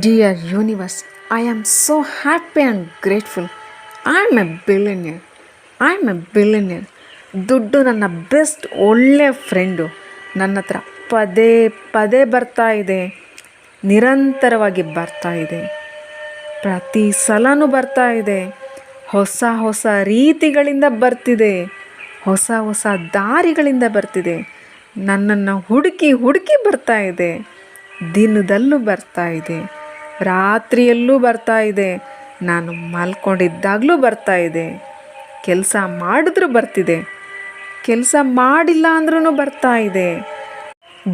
Dear universe, I am so happy and grateful. I am a billionaire. I am a billionaire. ದುಡ್ಡು ನನ್ನ best ಒಳ್ಳೆಯ friend ನನ್ನ ಹತ್ರ ಪದೇ ಪದೇ ಬರ್ತಾ ಇದೆ. ನಿರಂತರವಾಗಿ ಬರ್ತಾ ಇದೆ. ಪ್ರತಿ ಸಲನೂ ಬರ್ತಾ ಇದೆ. ಹೊಸ ಹೊಸ ರೀತಿಗಳಿಂದ ಬರ್ತಿದೆ. ಹೊಸ ಹೊಸ ದಾರಿಗಳಿಂದ ಬರ್ತಿದೆ. ನನ್ನನ್ನು ಹುಡುಕಿ ಹುಡುಕಿ ಬರ್ತಾ ಇದೆ. ದಿನದಲ್ಲೂ ಬರ್ತಾ ಇದೆ. ರಾತ್ರಿಯಲ್ಲೂ ಬರ್ತಾ ಇದೆ. ನಾನು ಮಲ್ಕೊಂಡಿದ್ದಾಗಲೂ ಬರ್ತಾ ಇದೆ. ಕೆಲಸ ಮಾಡಿದ್ರೂ ಬರ್ತಿದೆ. ಕೆಲಸ ಮಾಡಿಲ್ಲ ಅಂದ್ರೂ ಬರ್ತಾ ಇದೆ.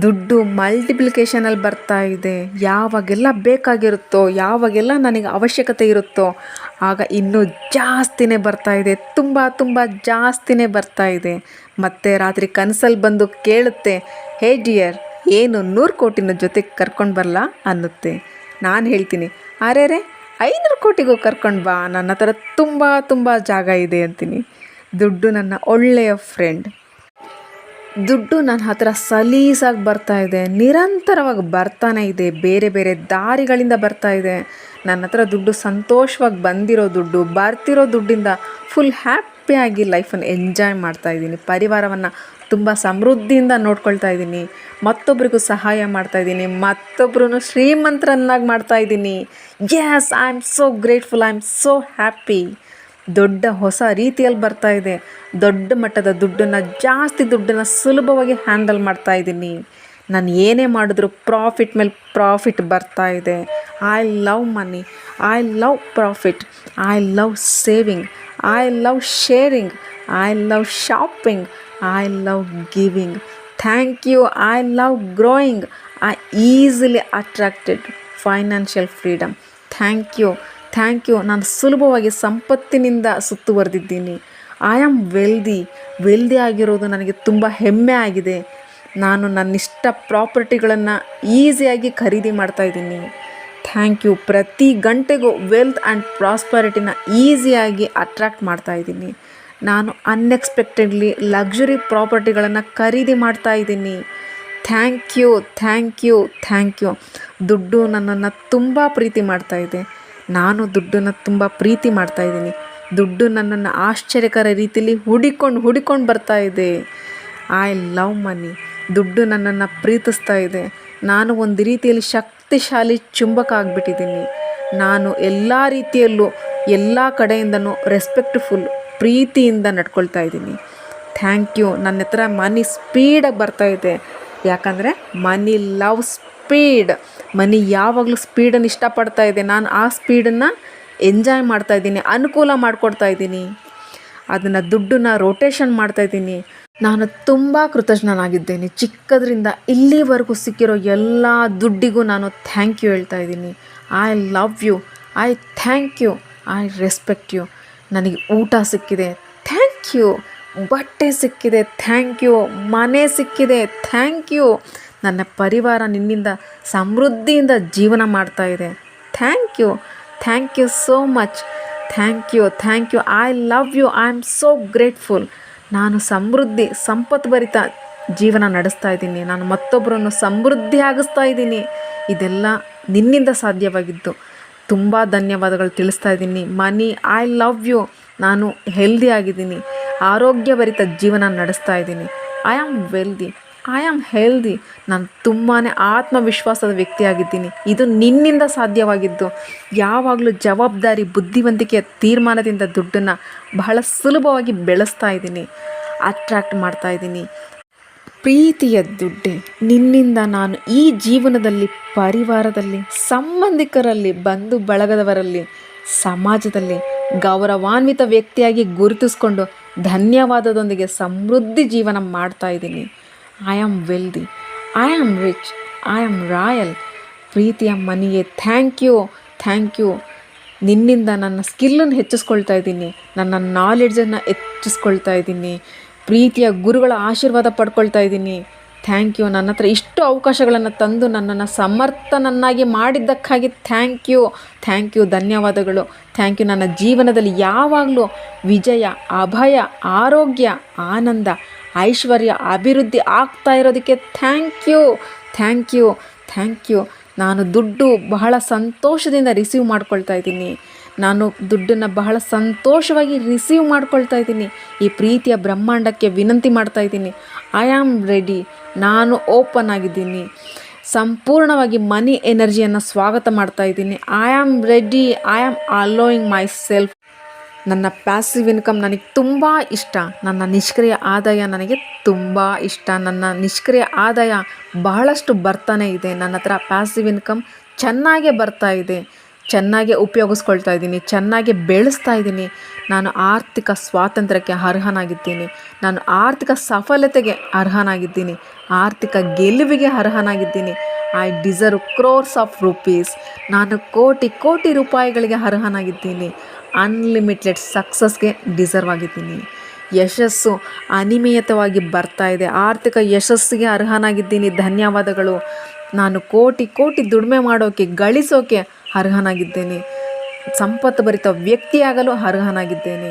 ದುಡ್ಡು ಮಲ್ಟಿಪ್ಲಿಕೇಶನಲ್ಲಿ ಬರ್ತಾ ಇದೆ. ಯಾವಾಗೆಲ್ಲ ಬೇಕಾಗಿರುತ್ತೋ, ಯಾವಾಗೆಲ್ಲ ನನಗೆ ಅವಶ್ಯಕತೆ ಇರುತ್ತೋ, ಆಗ ಇನ್ನೂ ಜಾಸ್ತಿನೇ ಬರ್ತಾ ಇದೆ. ತುಂಬ ತುಂಬ ಜಾಸ್ತಿನೇ ಬರ್ತಾ ಇದೆ. ಮತ್ತು ರಾತ್ರಿ ಕನಸಲ್ಲಿ ಬಂದು ಕೇಳುತ್ತೆ, ಹೇ ಡಿಯರ್, ಏನು ನೂರು ಕೋಟಿನ ಜೊತೆಗೆ ಕರ್ಕೊಂಡು ಬರಲ್ಲ ಅನ್ನುತ್ತೆ. ನಾನು ಹೇಳ್ತೀನಿ. ಅರೆ ರೇ ಐನೂರು ಕೋಟಿಗೂ ಕರ್ಕೊಂಡು ಬಾ. ನನ್ನ ಹತ್ರ ತುಂಬ ತುಂಬ ಜಾಗ ಇದೆ ಅಂತೀನಿ. ದುಡ್ಡು ನನ್ನ ಒಳ್ಳೆಯ ಫ್ರೆಂಡ್ ದುಡ್ಡು ನನ್ನ ಹತ್ರ ಸಲೀಸಾಗಿ ಬರ್ತಾ ಇದೆ. ನಿರಂತರವಾಗಿ ಬರ್ತಾನೆ ಇದೆ. ಬೇರೆ ಬೇರೆ ದಾರಿಗಳಿಂದ ಬರ್ತಾ ಇದೆ. ನನ್ನ ಹತ್ರ ದುಡ್ಡು ಸಂತೋಷವಾಗಿ ಬಂದಿರೋ ದುಡ್ಡು, ಬರ್ತಿರೋ ದುಡ್ಡಿಂದ ಫುಲ್ ಹ್ಯಾಪಿಯಾಗಿ ಲೈಫನ್ನು ಎಂಜಾಯ್ ಮಾಡ್ತಾ ಇದ್ದೀನಿ ಪರಿವಾರವನ್ನು ತುಂಬ ಸಮೃದ್ಧಿಯಿಂದ ನೋಡ್ಕೊಳ್ತಾ ಇದ್ದೀನಿ. ಮತ್ತೊಬ್ಬರಿಗೂ ಸಹಾಯ ಮಾಡ್ತಾ ಇದ್ದೀನಿ. ಮತ್ತೊಬ್ಬರೂ ಶ್ರೀಮಂತರನ್ನಾಗಿ ಮಾಡ್ತಾ ಇದ್ದೀನಿ. Yes I am so grateful I am so happy ದೊಡ್ಡ ಹೊಸ ರೀತಿಯಲ್ಲಿ ಬರ್ತಾ ಇದೆ. ದೊಡ್ಡ ಮಟ್ಟದ ದುಡ್ಡನ್ನು, ಜಾಸ್ತಿ ದುಡ್ಡನ್ನು ಸುಲಭವಾಗಿ ಹ್ಯಾಂಡಲ್ ಮಾಡ್ತಾ ಇದ್ದೀನಿ. ನಾನು ಏನೇ ಮಾಡಿದ್ರು ಪ್ರಾಫಿಟ್ ಮೇಲೆ ಪ್ರಾಫಿಟ್ ಬರ್ತಾ ಇದೆ. I love money I love profit I love saving I love sharing I love shopping I love giving thank you I love growing I easily attracted financial freedom thank you thank you ನಾನು ಸುಲಭವಾಗಿ ಸಂಪತ್ತಿನಿಂದ ಸುತ್ತುವರೆದಿದ್ದೀನಿ. I am wealthy wealthy ಆಗಿರೋದು ನನಗೆ ತುಂಬ ಹೆಮ್ಮೆ ಆಗಿದೆ. ನಾನು ನನ್ನಿಷ್ಟ ಪ್ರಾಪರ್ಟಿಗಳನ್ನು ಈಸಿಯಾಗಿ ಖರೀದಿ ಮಾಡ್ತಾಯಿದ್ದೀನಿ ಥ್ಯಾಂಕ್ ಯು ಪ್ರತಿ ಗಂಟೆಗೂ ವೆಲ್ತ್ ಆ್ಯಂಡ್ ಪ್ರಾಸ್ಪರಿಟಿನ ಈಸಿಯಾಗಿ ಅಟ್ರ್ಯಾಕ್ಟ್ ಮಾಡ್ತಾಯಿದ್ದೀನಿ ನಾನು ಅನ್ಎಕ್ಸ್ಪೆಕ್ಟೆಡ್ಲಿ ಲಕ್ಸುರಿ ಪ್ರಾಪರ್ಟಿಗಳನ್ನು ಖರೀದಿ ಮಾಡ್ತಾ ಇದ್ದೀನಿ. Thank you thank you thank you ದುಡ್ಡು ನನ್ನನ್ನು ತುಂಬ ಪ್ರೀತಿ ಇದೆ. ನಾನು ದುಡ್ಡನ್ನು ತುಂಬ ಪ್ರೀತಿ ಮಾಡ್ತಾ ಇದ್ದೀನಿ. ದುಡ್ಡು ನನ್ನನ್ನು ಆಶ್ಚರ್ಯಕರ ರೀತಿಯಲ್ಲಿ ಹುಡಿಕೊಂಡು ಹುಡಿಕೊಂಡು ಬರ್ತಾ ಇದೆ. ಐ ಲವ್ ಮನಿ ದುಡ್ಡು ನನ್ನನ್ನು ಪ್ರೀತಿಸ್ತಾ ಇದೆ. ನಾನು ಒಂದು ರೀತಿಯಲ್ಲಿ ಶಕ್ತಿಶಾಲಿ ಚುಂಬಕ ಆಗಿಬಿಟ್ಟಿದ್ದೀನಿ. ನಾನು ಎಲ್ಲ ರೀತಿಯಲ್ಲೂ ಎಲ್ಲ ಕಡೆಯಿಂದನೂ ರೆಸ್ಪೆಕ್ಟ್ಫುಲ್ ಪ್ರೀತಿಯಿಂದ ನಡ್ಕೊಳ್ತಾ ಇದ್ದೀನಿ. ಥ್ಯಾಂಕ್ ಯು ನನ್ನ ಹತ್ರ ಮನಿ ಸ್ಪೀಡಾಗಿ ಇದೆ. ಯಾಕಂದರೆ ಮನಿ ಲವ್ ಸ್ಪೀಡ್ ಮನಿ ಯಾವಾಗಲೂ ಸ್ಪೀಡನ್ನು ಇಷ್ಟಪಡ್ತಾ ಇದೆ. ನಾನು ಆ ಸ್ಪೀಡನ್ನು ಎಂಜಾಯ್ ಮಾಡ್ತಾ ಇದ್ದೀನಿ. ಅನುಕೂಲ ಮಾಡಿಕೊಡ್ತಾ ಇದ್ದೀನಿ. ಅದನ್ನು ದುಡ್ಡನ್ನ ರೊಟೇಷನ್ ಮಾಡ್ತಾ ಇದ್ದೀನಿ. ನಾನು ತುಂಬ ಕೃತಜ್ಞನಾಗಿದ್ದೇನೆ. ಚಿಕ್ಕದ್ರಿಂದ ಇಲ್ಲಿವರೆಗೂ ಸಿಕ್ಕಿರೋ ಎಲ್ಲ ದುಡ್ಡಿಗೂ ನಾನು ಥ್ಯಾಂಕ್ ಯು ಹೇಳ್ತಾ ಇದ್ದೀನಿ. I love you I thank you I respect you ನನಗೆ ಊಟ ಸಿಕ್ಕಿದೆ. Thank you. ಬಟ್ಟೆ ಸಿಕ್ಕಿದೆ. Thank you. ಮನೆ ಸಿಕ್ಕಿದೆ. Thank you. ನನ್ನ ಪರಿವಾರ ನಿನ್ನಿಂದ ಸಮೃದ್ಧಿಯಿಂದ ಜೀವನ ಮಾಡ್ತಾ ಇದೆ. Thank you. Thank you so much. Thank you. Thank you. I love you. I am so grateful. ನಾನು ಸಮೃದ್ಧಿ, ಸಂಪತ್ಭರಿತ ಜೀವನ ನಡೆಸ್ತಾ ಇದ್ದೀನಿ. ನಾನು ಮತ್ತೊಬ್ಬರನ್ನು ಸಮೃದ್ಧಿ ಆಗಿಸ್ತಾ ಇದ್ದೀನಿ. ಇದೆಲ್ಲ ನಿನ್ನಿಂದ ಸಾಧ್ಯವಾಗಿದ್ದು. ತುಂಬ ಧನ್ಯವಾದಗಳು ತಿಳಿಸ್ತಾ ಇದ್ದೀನಿ. Money, I love you. ನಾನು ಹೆಲ್ದಿ ಆಗಿದ್ದೀನಿ. ಆರೋಗ್ಯಭರಿತ ಜೀವನ ನಡೆಸ್ತಾ ಇದ್ದೀನಿ. I am wealthy. I am healthy. ನಾನು ತುಂಬಾ ಆತ್ಮವಿಶ್ವಾಸದ ವ್ಯಕ್ತಿಯಾಗಿದ್ದೀನಿ. ಇದು ನಿನ್ನಿಂದ ಸಾಧ್ಯವಾಗಿದ್ದು. ಯಾವಾಗಲೂ ಜವಾಬ್ದಾರಿ, ಬುದ್ಧಿವಂತಿಕೆಯ ತೀರ್ಮಾನದಿಂದ ದುಡ್ಡನ್ನು ಬಹಳ ಸುಲಭವಾಗಿ ಬೆಳೆಸ್ತಾ ಇದ್ದೀನಿ. ಅಟ್ರ್ಯಾಕ್ಟ್ ಮಾಡ್ತಾ ಇದ್ದೀನಿ. ಪ್ರೀತಿಯ ದುಡ್ಡೆ, ನಿನ್ನಿಂದ ನಾನು ಈ ಜೀವನದಲ್ಲಿ, ಪರಿವಾರದಲ್ಲಿ, ಸಂಬಂಧಿಕರಲ್ಲಿ, ಬಂಧು ಬಳಗದವರಲ್ಲಿ, ಸಮಾಜದಲ್ಲಿ ಗೌರವಾನ್ವಿತ ವ್ಯಕ್ತಿಯಾಗಿ ಗುರುತಿಸ್ಕೊಂಡು ಧನ್ಯವಾದದೊಂದಿಗೆ ಸಮೃದ್ಧಿ ಜೀವನ ಮಾಡ್ತಾ ಇದ್ದೀನಿ. I am wealthy I am rich I am royal ಪ್ರೀತಿಯ ಮನೆಗೆ ಥ್ಯಾಂಕ್ ಯು ಥ್ಯಾಂಕ್ ಯು ನಿನ್ನಿಂದ ನನ್ನ ಸ್ಕಿಲ್ಲನ್ನು ಹೆಚ್ಚಿಸ್ಕೊಳ್ತಾ ಇದ್ದೀನಿ, ನನ್ನ ನಾಲೆಡ್ಜನ್ನು ಹೆಚ್ಚಿಸ್ಕೊಳ್ತಾ ಇದ್ದೀನಿ. ಪ್ರೀತಿಯ ಗುರುಗಳ ಆಶೀರ್ವಾದ ಪಡ್ಕೊಳ್ತಾ ಇದ್ದೀನಿ. ಥ್ಯಾಂಕ್ ಯು ನನ್ನ ಹತ್ರ ಇಷ್ಟು ಅವಕಾಶಗಳನ್ನು ತಂದು ನನ್ನನ್ನು ಸಮರ್ಥನನ್ನಾಗಿ ಮಾಡಿದ್ದಕ್ಕಾಗಿ ಥ್ಯಾಂಕ್ ಯು ಥ್ಯಾಂಕ್ ಯು ಧನ್ಯವಾದಗಳು. ಥ್ಯಾಂಕ್ ಯು ನನ್ನ ಜೀವನದಲ್ಲಿ ಯಾವಾಗಲೂ ವಿಜಯ, ಅಭಯ, ಆರೋಗ್ಯ, ಆನಂದ, ಐಶ್ವರ್ಯ, ಅಭಿವೃದ್ಧಿ ಆಗ್ತಾ ಇರೋದಕ್ಕೆ thank you thank you thank you ನಾನು ದುಡ್ಡು ಬಹಳ ಸಂತೋಷದಿಂದ ರಿಸೀವ್ ಮಾಡ್ಕೊಳ್ತಾ ಇದ್ದೀನಿ. ನಾನು ದುಡ್ಡನ್ನು ಬಹಳ ಸಂತೋಷವಾಗಿ ರಿಸೀವ್ ಮಾಡ್ಕೊಳ್ತಾ ಇದ್ದೀನಿ. ಈ ಪ್ರೀತಿಯ ಬ್ರಹ್ಮಾಂಡಕ್ಕೆ ವಿನಂತಿ ಮಾಡ್ತಾ ಇದ್ದೀನಿ. ಐ ಆಮ್ ರೆಡಿ ನಾನು ಓಪನ್ ಆಗಿದ್ದೀನಿ. ಸಂಪೂರ್ಣವಾಗಿ ಮನಿ ಎನರ್ಜಿಯನ್ನು ಸ್ವಾಗತ ಮಾಡ್ತಾ ಇದ್ದೀನಿ. I am ready I am allowing myself ನನ್ನ ಪ್ಯಾಸಿವ್ ಇನ್ಕಮ್ ನನಗೆ ತುಂಬ ಇಷ್ಟ. ನನ್ನ ನಿಷ್ಕ್ರಿಯ ಆದಾಯ ನನಗೆ ತುಂಬ ಇಷ್ಟ. ನನ್ನ ನಿಷ್ಕ್ರಿಯ ಆದಾಯ ಬಹಳಷ್ಟು ಬರ್ತಾನೆ ಇದೆ. ನನ್ನ ಹತ್ರ ಪ್ಯಾಸಿವ್ ಇನ್ಕಮ್ ಚೆನ್ನಾಗೇ ಬರ್ತಾ ಇದೆ. ಚೆನ್ನಾಗಿ ಉಪಯೋಗಿಸ್ಕೊಳ್ತಾ ಇದ್ದೀನಿ, ಚೆನ್ನಾಗಿ ಬೆಳೆಸ್ತಾ ಇದ್ದೀನಿ. ನಾನು ಆರ್ಥಿಕ ಸ್ವಾತಂತ್ರ್ಯಕ್ಕೆ ಅರ್ಹನಾಗಿದ್ದೀನಿ. ನಾನು ಆರ್ಥಿಕ ಸಫಲತೆಗೆ ಅರ್ಹನಾಗಿದ್ದೀನಿ. ಆರ್ಥಿಕ ಗೆಲುವಿಗೆ ಅರ್ಹನಾಗಿದ್ದೀನಿ. I deserve crores of rupees ನಾನು ಕೋಟಿ ಕೋಟಿ ರೂಪಾಯಿಗಳಿಗೆ ಅರ್ಹನಾಗಿದ್ದೀನಿ. ಅನ್ಲಿಮಿಟೆಡ್ ಸಕ್ಸಸ್ಗೆ ಡಿಸರ್ವ್ ಆಗಿದ್ದೀನಿ. ಯಶಸ್ಸು ಅನಿಯಮಿತವಾಗಿ ಬರ್ತಾ ಇದೆ. ಆರ್ಥಿಕ ಯಶಸ್ಸಿಗೆ ಅರ್ಹನಾಗಿದ್ದೀನಿ. ಧನ್ಯವಾದಗಳು. ನಾನು ಕೋಟಿ ಕೋಟಿ ದುಡಿಮೆ ಮಾಡೋಕ್ಕೆ ಗಳಿಸೋಕೆ ಅರ್ಹನಾಗಿದ್ದೇನೆ. ಸಂಪತ್ತು ಭರಿತ ವ್ಯಕ್ತಿಯಾಗಲು ಅರ್ಹನಾಗಿದ್ದೇನೆ.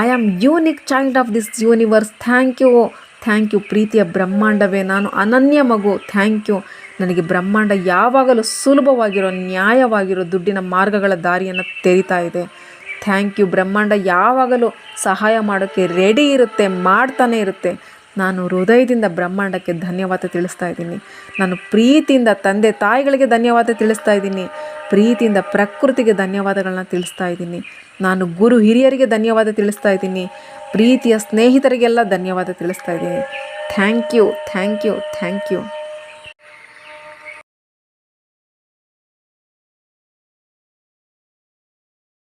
I am unique child of this universe thank you thank you ಪ್ರೀತಿಯ ಬ್ರಹ್ಮಾಂಡವೇ. ನಾನು ಅನನ್ಯ ಮಗು. ಥ್ಯಾಂಕ್ ಯು ನನಗೆ ಬ್ರಹ್ಮಾಂಡ ಯಾವಾಗಲೂ ಸುಲಭವಾಗಿರೋ, ನ್ಯಾಯವಾಗಿರೋ ದುಡ್ಡಿನ ಮಾರ್ಗಗಳ ದಾರಿಯನ್ನು ತೆರಿತಾ ಇದೆ. ಥ್ಯಾಂಕ್ ಯು ಬ್ರಹ್ಮಾಂಡ ಯಾವಾಗಲೂ ಸಹಾಯ ಮಾಡೋಕ್ಕೆ ರೆಡಿ ಇರುತ್ತೆ, ಮಾಡ್ತಾನೆ ಇರುತ್ತೆ. ನಾನು ಹೃದಯದಿಂದ ಬ್ರಹ್ಮಾಂಡಕ್ಕೆ ಧನ್ಯವಾದ ತಿಳಿಸ್ತಾ ಇದ್ದೀನಿ. ನಾನು ಪ್ರೀತಿಯಿಂದ ತಂದೆ ತಾಯಿಗಳಿಗೆ ಧನ್ಯವಾದ ತಿಳಿಸ್ತಾ ಇದ್ದೀನಿ. ಪ್ರೀತಿಯಿಂದ ಪ್ರಕೃತಿಗೆ ಧನ್ಯವಾದಗಳನ್ನ ತಿಳಿಸ್ತಾ ಇದ್ದೀನಿ. ನಾನು ಗುರು ಹಿರಿಯರಿಗೆ ಧನ್ಯವಾದ ತಿಳಿಸ್ತಾ ಇದ್ದೀನಿ. ಪ್ರೀತಿಯ ಸ್ನೇಹಿತರಿಗೆಲ್ಲ ಧನ್ಯವಾದ ತಿಳಿಸ್ತಾ ಇದ್ದೀನಿ. Thank you thank you thank you.